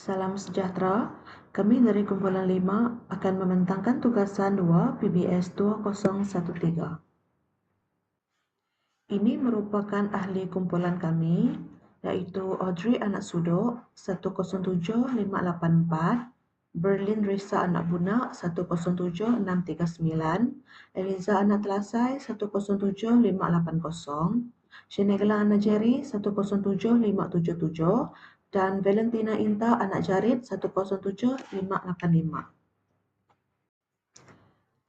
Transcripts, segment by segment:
Salam sejahtera. Kami dari kumpulan 5 akan membentangkan tugasan 2 PBS 2013. Ini merupakan ahli kumpulan kami iaitu Audrey Anak Sudok 107584, Berlin Risa Anak Bunak 107639, Eliza Anak Telasai 107580, Shenegla Anak Jerry 107577 dan Valentina Inta Anak Jarit 107585.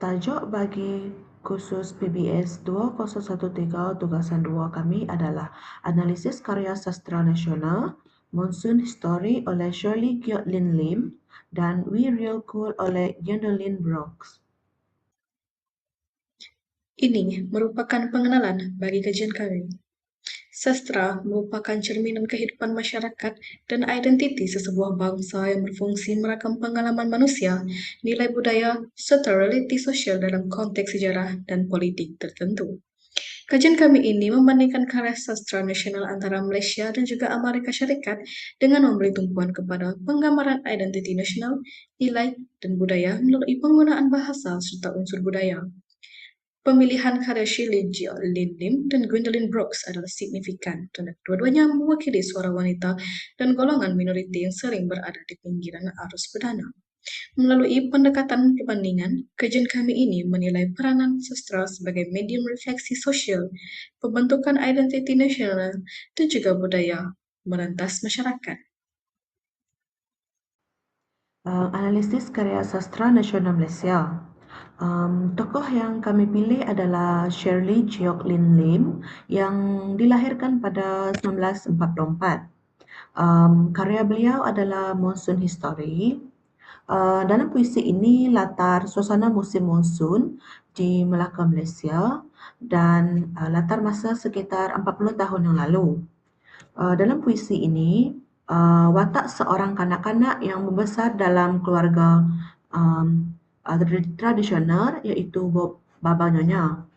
Tajuk bagi khusus PBS 2013 tugasan 2 kami adalah Analisis Karya Sastra Nasional, Monsoon History oleh Shirley Giot Lin Lim dan We Real Cool oleh Gwendolyn Brooks. Ini merupakan pengenalan bagi kajian kami. Sastra merupakan cerminan kehidupan masyarakat dan identiti sesebuah bangsa yang berfungsi merakam pengalaman manusia, nilai budaya, serta relasi sosial dalam konteks sejarah dan politik tertentu. Kajian kami ini membandingkan karya sastra nasional antara Malaysia dan juga Amerika Syarikat dengan memberi tumpuan kepada penggambaran identiti nasional, nilai, dan budaya melalui penggunaan bahasa serta unsur budaya. Pemilihan karya Shirley Lin Lim dan Gwendolyn Brooks adalah signifikan kerana kedua-duanya mewakili suara wanita dan golongan minoriti yang sering berada di pinggiran arus perdana. Melalui pendekatan perbandingan, kajian kami ini menilai peranan sastra sebagai medium refleksi sosial, pembentukan identiti nasional dan juga budaya merentas masyarakat. Uh, analisis karya sastra nasional Malaysia Um, tokoh yang kami pilih adalah Shirley Jiok Lin Lim yang dilahirkan pada 1944. Um, karya beliau adalah Monsoon History. Uh, dalam puisi ini latar suasana musim monsun di Melaka, Malaysia dan uh, latar masa sekitar 40 tahun yang lalu. Uh, dalam puisi ini, uh, watak seorang kanak-kanak yang membesar dalam keluarga um, tradisional iaitu Baba Nyonya.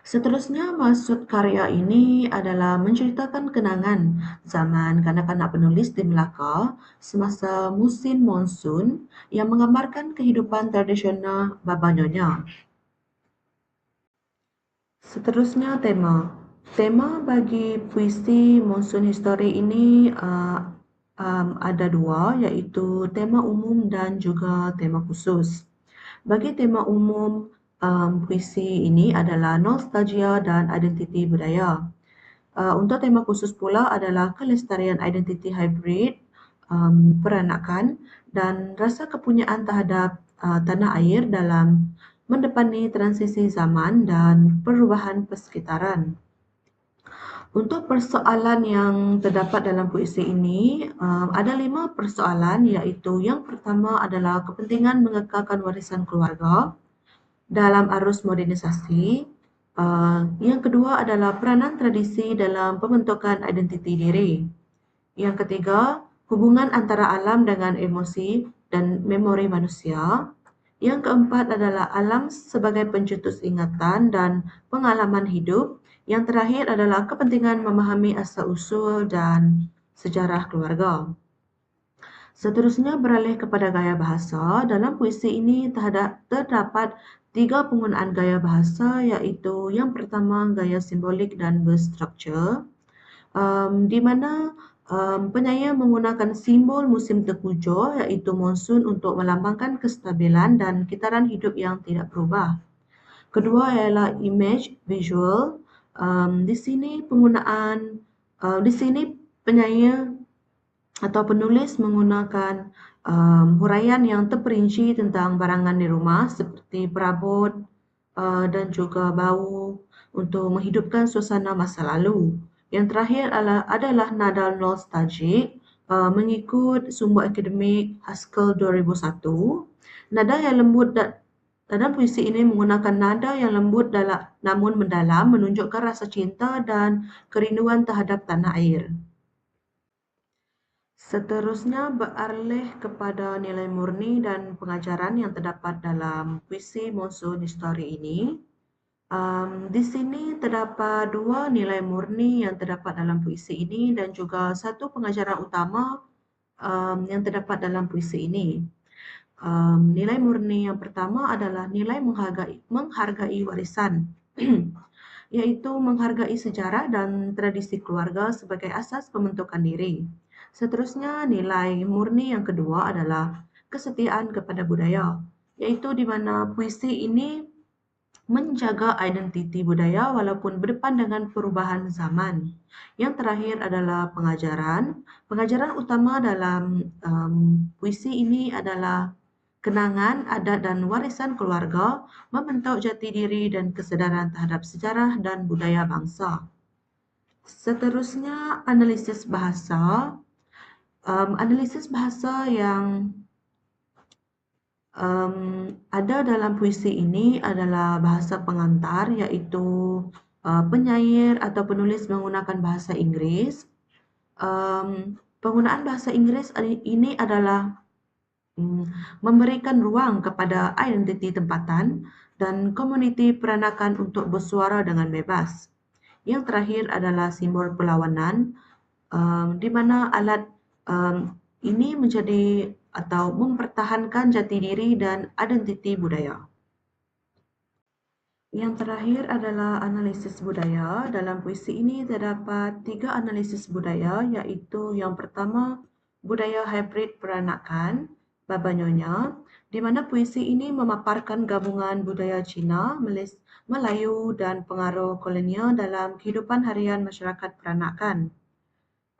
Seterusnya, maksud karya ini adalah menceritakan kenangan zaman kanak-kanak penulis di Melaka semasa musim monsun yang menggambarkan kehidupan tradisional Baba Nyonya. Seterusnya, tema. Tema bagi puisi monsun histori ini uh, um, ada dua iaitu tema umum dan juga tema khusus. Bagi tema umum um, puisi ini adalah nostalgia dan identiti budaya. Uh, untuk tema khusus pula adalah kelestarian identiti hybrid, um, peranakan dan rasa kepunyaan terhadap uh, tanah air dalam mendepani transisi zaman dan perubahan persekitaran. Untuk persoalan yang terdapat dalam puisi ini, um, ada lima persoalan iaitu yang pertama adalah kepentingan mengekalkan warisan keluarga dalam arus modernisasi. Uh, yang kedua adalah peranan tradisi dalam pembentukan identiti diri. Yang ketiga, hubungan antara alam dengan emosi dan memori manusia. Yang keempat adalah alam sebagai pencetus ingatan dan pengalaman hidup yang terakhir adalah kepentingan memahami asal-usul dan sejarah keluarga. Seterusnya beralih kepada gaya bahasa. Dalam puisi ini terdapat tiga penggunaan gaya bahasa iaitu yang pertama gaya simbolik dan berstruktur um, di mana um, penyair menggunakan simbol musim terpujo iaitu monsun untuk melambangkan kestabilan dan kitaran hidup yang tidak berubah. Kedua ialah image visual um, di sini penggunaan uh, di sini penyair atau penulis menggunakan um, huraian yang terperinci tentang barangan di rumah seperti perabot uh, dan juga bau untuk menghidupkan suasana masa lalu. Yang terakhir adalah, adalah nada nostalgic uh, mengikut sumber akademik Haskell 2001. Nada yang lembut dan dalam puisi ini menggunakan nada yang lembut dalam, namun mendalam menunjukkan rasa cinta dan kerinduan terhadap tanah air. Seterusnya beralih kepada nilai murni dan pengajaran yang terdapat dalam puisi Monsoon History ini. Um, di sini terdapat dua nilai murni yang terdapat dalam puisi ini dan juga satu pengajaran utama um, yang terdapat dalam puisi ini. Um, nilai murni yang pertama adalah nilai menghargai, menghargai warisan, iaitu menghargai sejarah dan tradisi keluarga sebagai asas pembentukan diri. Seterusnya, nilai murni yang kedua adalah kesetiaan kepada budaya, iaitu di mana puisi ini menjaga identiti budaya walaupun berdepan dengan perubahan zaman. Yang terakhir adalah pengajaran. Pengajaran utama dalam um, puisi ini adalah kenangan, adat dan warisan keluarga membentuk jati diri dan kesedaran terhadap sejarah dan budaya bangsa. Seterusnya, analisis bahasa. Um, analisis bahasa yang um, ada dalam puisi ini adalah bahasa pengantar iaitu uh, penyair atau penulis menggunakan bahasa Inggeris. Um, penggunaan bahasa Inggeris ini adalah memberikan ruang kepada identiti tempatan dan komuniti peranakan untuk bersuara dengan bebas. Yang terakhir adalah simbol perlawanan um, di mana alat um, ini menjadi atau mempertahankan jati diri dan identiti budaya. Yang terakhir adalah analisis budaya. Dalam puisi ini terdapat tiga analisis budaya iaitu yang pertama budaya hybrid peranakan Babanyonya di mana puisi ini memaparkan gabungan budaya Cina, Melayu dan pengaruh kolonial dalam kehidupan harian masyarakat peranakan.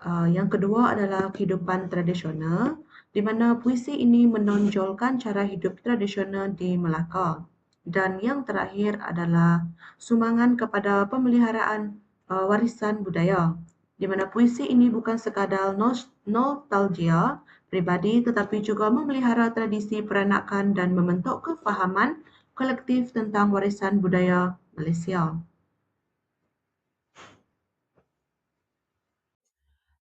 Uh, yang kedua adalah kehidupan tradisional di mana puisi ini menonjolkan cara hidup tradisional di Melaka. Dan yang terakhir adalah sumbangan kepada pemeliharaan uh, warisan budaya di mana puisi ini bukan sekadar nostalgia pribadi tetapi juga memelihara tradisi peranakan dan membentuk kefahaman kolektif tentang warisan budaya Malaysia.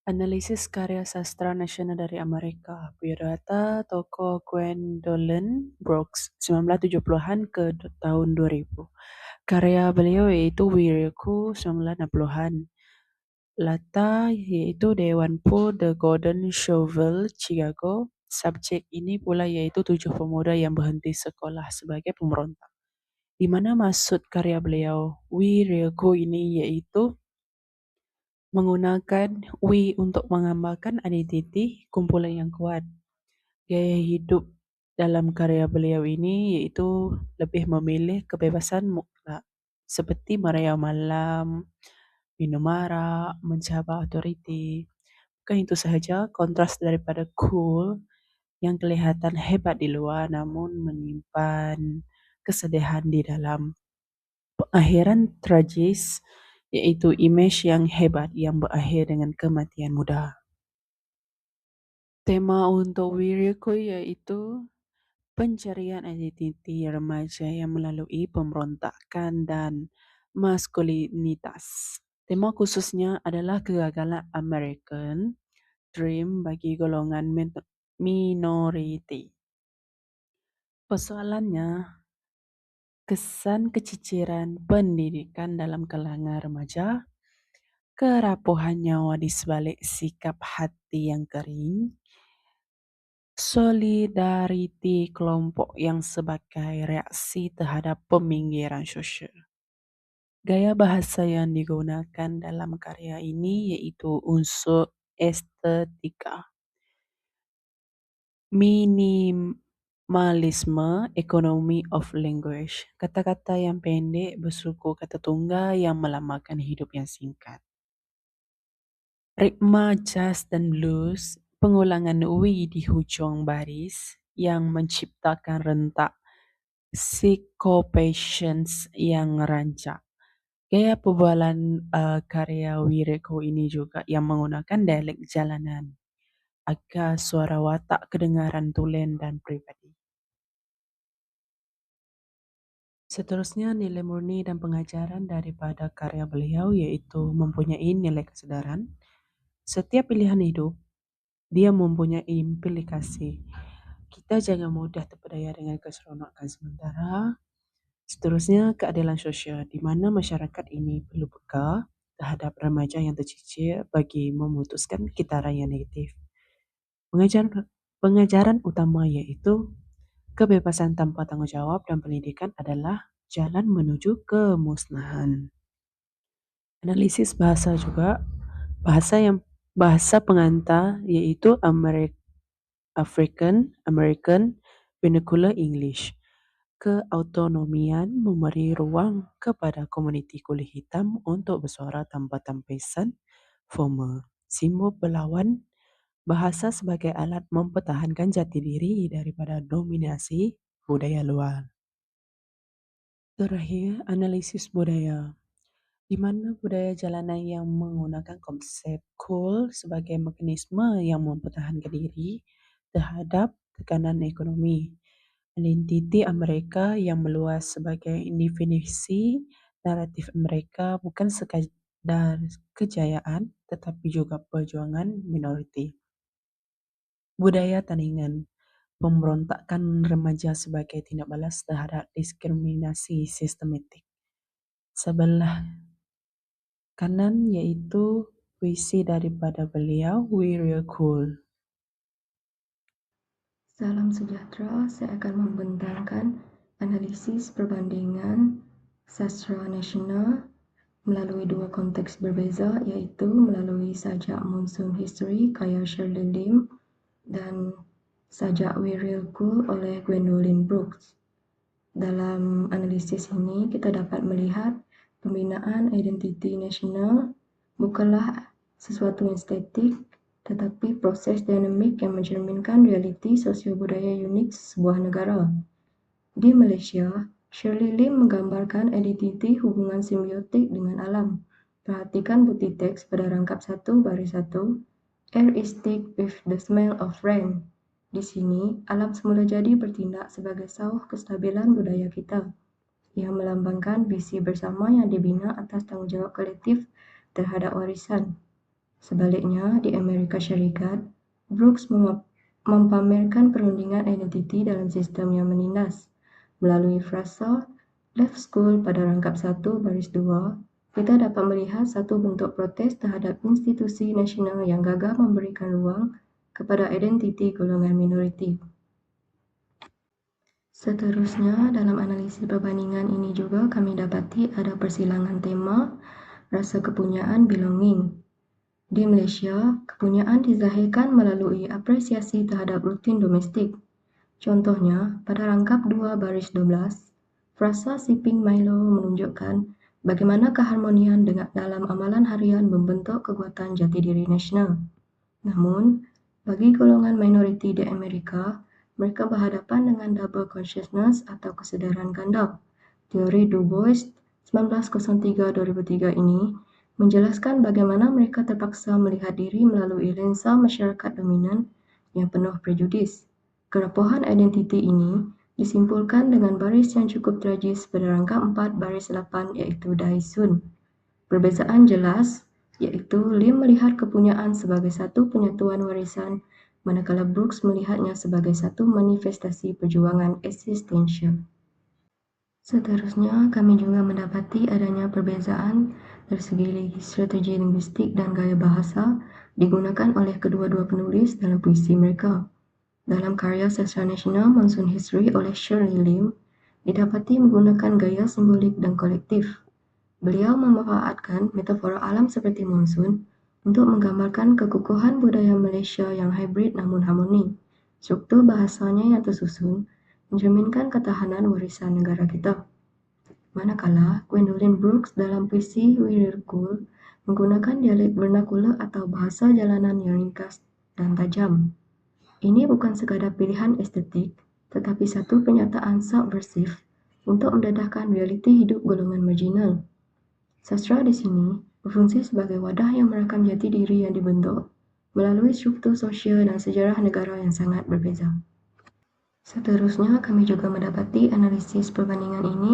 Analisis karya sastra nasional dari Amerika, biodata tokoh Gwendolyn Brooks, 1970-an ke tahun 2000. Karya beliau yaitu Wiriku, 1960-an. Latar yaitu Dewan Po The Golden Shovel, Chicago. Subjek ini pula yaitu tujuh pemuda yang berhenti sekolah sebagai pemberontak. Di mana maksud karya beliau, Wiriku ini yaitu menggunakan we untuk menggambarkan identiti kumpulan yang kuat. Gaya hidup dalam karya beliau ini iaitu lebih memilih kebebasan mutlak seperti merayau malam, minum arak, mencabar otoriti. Bukan itu sahaja, kontras daripada cool yang kelihatan hebat di luar namun menyimpan kesedihan di dalam. Pengakhiran tragis yaitu imej yang hebat yang berakhir dengan kematian muda. Tema untuk Wiriku yaitu pencarian identiti remaja yang melalui pemberontakan dan maskulinitas. Tema khususnya adalah kegagalan American Dream bagi golongan minoriti. Persoalannya, kesan keciciran pendidikan dalam kalangan remaja, kerapuhan nyawa di sebalik sikap hati yang kering, solidariti kelompok yang sebagai reaksi terhadap peminggiran sosial. Gaya bahasa yang digunakan dalam karya ini yaitu unsur estetika. Minim Minimalisme Economy of Language. Kata-kata yang pendek bersuku kata tunggal yang melambangkan hidup yang singkat. Ritma jazz dan blues, pengulangan ui di hujung baris yang menciptakan rentak syncopations yang rancak. Gaya perbualan uh, karya Wireko ini juga yang menggunakan dialek jalanan agar suara watak kedengaran tulen dan pribadi. Seterusnya, nilai murni dan pengajaran daripada karya beliau yaitu mempunyai nilai kesedaran. Setiap pilihan hidup, dia mempunyai implikasi. Kita jangan mudah terpedaya dengan keseronokan sementara. Seterusnya, keadilan sosial di mana masyarakat ini perlu peka terhadap remaja yang tercicir bagi memutuskan kitaran yang negatif. Pengajaran, pengajaran utama yaitu kebebasan tanpa tanggungjawab dan pendidikan adalah jalan menuju kemusnahan. Analisis bahasa juga bahasa yang bahasa pengantar iaitu Ameri- African American Vernacular English. Keautonomian memberi ruang kepada komuniti kulit hitam untuk bersuara tanpa tampisan formal. Simbol berlawan bahasa sebagai alat mempertahankan jati diri daripada dominasi budaya luar. Terakhir, analisis budaya di mana budaya jalanan yang menggunakan konsep cool sebagai mekanisme yang mempertahankan diri terhadap tekanan ekonomi. Identiti Amerika yang meluas sebagai definisi naratif Amerika bukan sekadar kejayaan tetapi juga perjuangan minoriti. Budaya tandingan pemberontakan remaja sebagai tindak balas terhadap diskriminasi sistematik. Sebelah kanan iaitu puisi daripada beliau, We Cool. Salam sejahtera, saya akan membentangkan analisis perbandingan sastra nasional melalui dua konteks berbeza iaitu melalui sajak Monsoon History karya Shirley Lim dan sajak We Real Cool oleh Gwendolyn Brooks. Dalam analisis ini, kita dapat melihat pembinaan identiti nasional bukanlah sesuatu yang statik tetapi proses dinamik yang mencerminkan realiti sosio-budaya unik sebuah negara. Di Malaysia, Shirley Lim menggambarkan identiti hubungan simbiotik dengan alam. Perhatikan bukti teks pada rangkap satu baris satu. Air is thick with the smell of rain. Di sini, alam semula jadi bertindak sebagai sauh kestabilan budaya kita yang melambangkan visi bersama yang dibina atas tanggungjawab kolektif terhadap warisan. Sebaliknya, di Amerika Syarikat, Brooks mempamerkan perundingan identiti dalam sistem yang menindas. Melalui frasa Left School pada rangkap 1 baris 2, kita dapat melihat satu bentuk protes terhadap institusi nasional yang gagah memberikan ruang kepada identiti golongan minoriti. Seterusnya, dalam analisis perbandingan ini juga kami dapati ada persilangan tema rasa kepunyaan belonging di Malaysia, kepunyaan dizahirkan melalui apresiasi terhadap rutin domestik. Contohnya, pada rangkap 2 baris 12, frasa Sipping Milo menunjukkan bagaimana keharmonian dengan dalam amalan harian membentuk kekuatan jati diri nasional. Namun, bagi golongan minoriti di Amerika, mereka berhadapan dengan double consciousness atau kesedaran ganda. Teori Du Bois 1903-2003 ini menjelaskan bagaimana mereka terpaksa melihat diri melalui lensa masyarakat dominan yang penuh prejudis. Kerapuhan identiti ini disimpulkan dengan baris yang cukup tragis pada rangka 4 baris 8 iaitu Daisun. Perbezaan jelas iaitu Lim melihat kepunyaan sebagai satu penyatuan warisan manakala Brooks melihatnya sebagai satu manifestasi perjuangan eksistensial. Seterusnya, kami juga mendapati adanya perbezaan dari strategi linguistik dan gaya bahasa digunakan oleh kedua-dua penulis dalam puisi mereka. Dalam karya sastra nasional Monsoon History oleh Shirley Lim, didapati menggunakan gaya simbolik dan kolektif. Beliau memanfaatkan metafora alam seperti monsun untuk menggambarkan kekukuhan budaya Malaysia yang hybrid namun harmoni. Struktur bahasanya yang tersusun mencerminkan ketahanan warisan negara kita. Manakala Gwendolyn Brooks dalam puisi We're Cool menggunakan dialek vernacular atau bahasa jalanan yang ringkas dan tajam. Ini bukan sekadar pilihan estetik, tetapi satu penyataan subversif untuk mendedahkan realiti hidup golongan marginal. Sastra di sini berfungsi sebagai wadah yang merakam jati diri yang dibentuk melalui struktur sosial dan sejarah negara yang sangat berbeza. Seterusnya, kami juga mendapati analisis perbandingan ini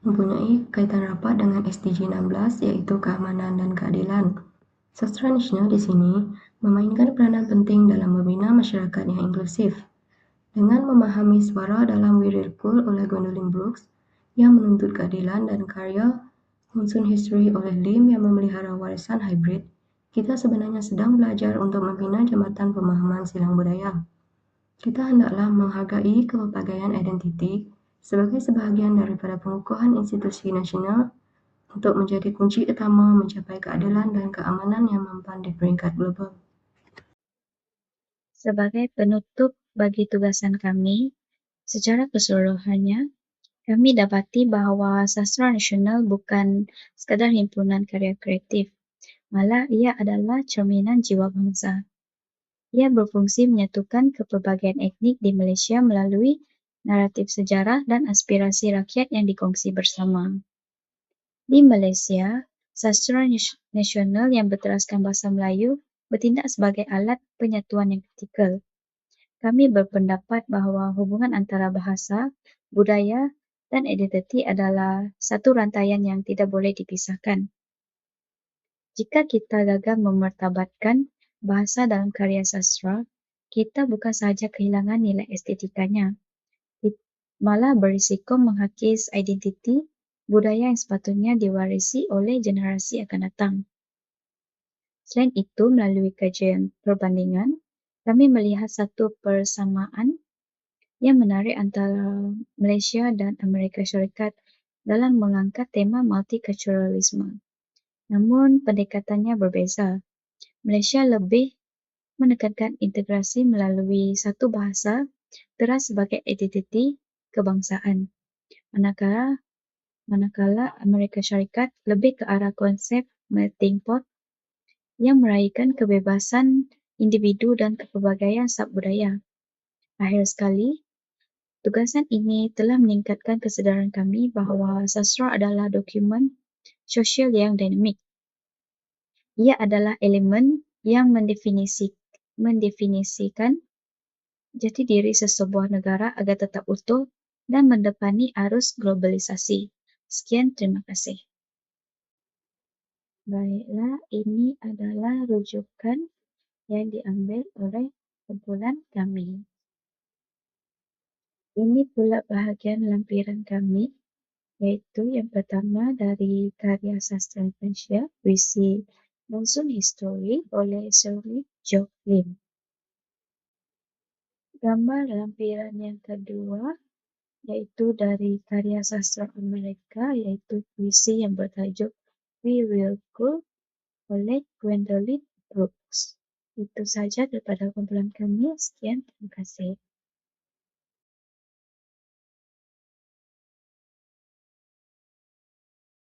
mempunyai kaitan rapat dengan SDG 16 iaitu keamanan dan keadilan. Sastra nasional di sini memainkan peranan penting dalam membina masyarakat yang inklusif. Dengan memahami suara dalam Wirirkul oleh Gwendolyn Brooks yang menuntut keadilan dan karya Monsoon History oleh Lim yang memelihara warisan hybrid, kita sebenarnya sedang belajar untuk membina jambatan pemahaman silang budaya. Kita hendaklah menghargai kepelbagaian identiti sebagai sebahagian daripada pengukuhan institusi nasional untuk menjadi kunci utama mencapai keadilan dan keamanan yang mempan di peringkat global. Sebagai penutup bagi tugasan kami, secara keseluruhannya, kami dapati bahawa sastra nasional bukan sekadar himpunan karya kreatif, malah ia adalah cerminan jiwa bangsa. Ia berfungsi menyatukan kepelbagaian etnik di Malaysia melalui naratif sejarah dan aspirasi rakyat yang dikongsi bersama. Di Malaysia, sastra nasional yang berteraskan bahasa Melayu bertindak sebagai alat penyatuan yang kritikal. Kami berpendapat bahawa hubungan antara bahasa, budaya dan identiti adalah satu rantaian yang tidak boleh dipisahkan. Jika kita gagal memertabatkan bahasa dalam karya sastra, kita bukan sahaja kehilangan nilai estetikanya, malah berisiko menghakis identiti budaya yang sepatutnya diwarisi oleh generasi akan datang. Selain itu, melalui kajian perbandingan, kami melihat satu persamaan yang menarik antara Malaysia dan Amerika Syarikat dalam mengangkat tema multiculturalisme. Namun pendekatannya berbeza. Malaysia lebih menekankan integrasi melalui satu bahasa teras sebagai identiti kebangsaan. Manakala manakala Amerika Syarikat lebih ke arah konsep melting pot yang meraihkan kebebasan individu dan kepelbagaian subbudaya. Akhir sekali, tugasan ini telah meningkatkan kesedaran kami bahawa sastra adalah dokumen sosial yang dinamik. Ia adalah elemen yang mendefinisi, mendefinisikan jati diri sesebuah negara agar tetap utuh dan mendepani arus globalisasi. Sekian, terima kasih. Baiklah, ini adalah rujukan yang diambil oleh kumpulan kami. Ini pula bahagian lampiran kami iaitu yang pertama dari karya sastra Malaysia, puisi Monsoon History oleh Sylvie Jocelyn. Gambar lampiran yang kedua iaitu dari karya sastra Amerika iaitu puisi yang bertajuk We Will Go oleh Gwendolyn Brooks. Itu saja daripada kumpulan kami. Sekian, terima kasih.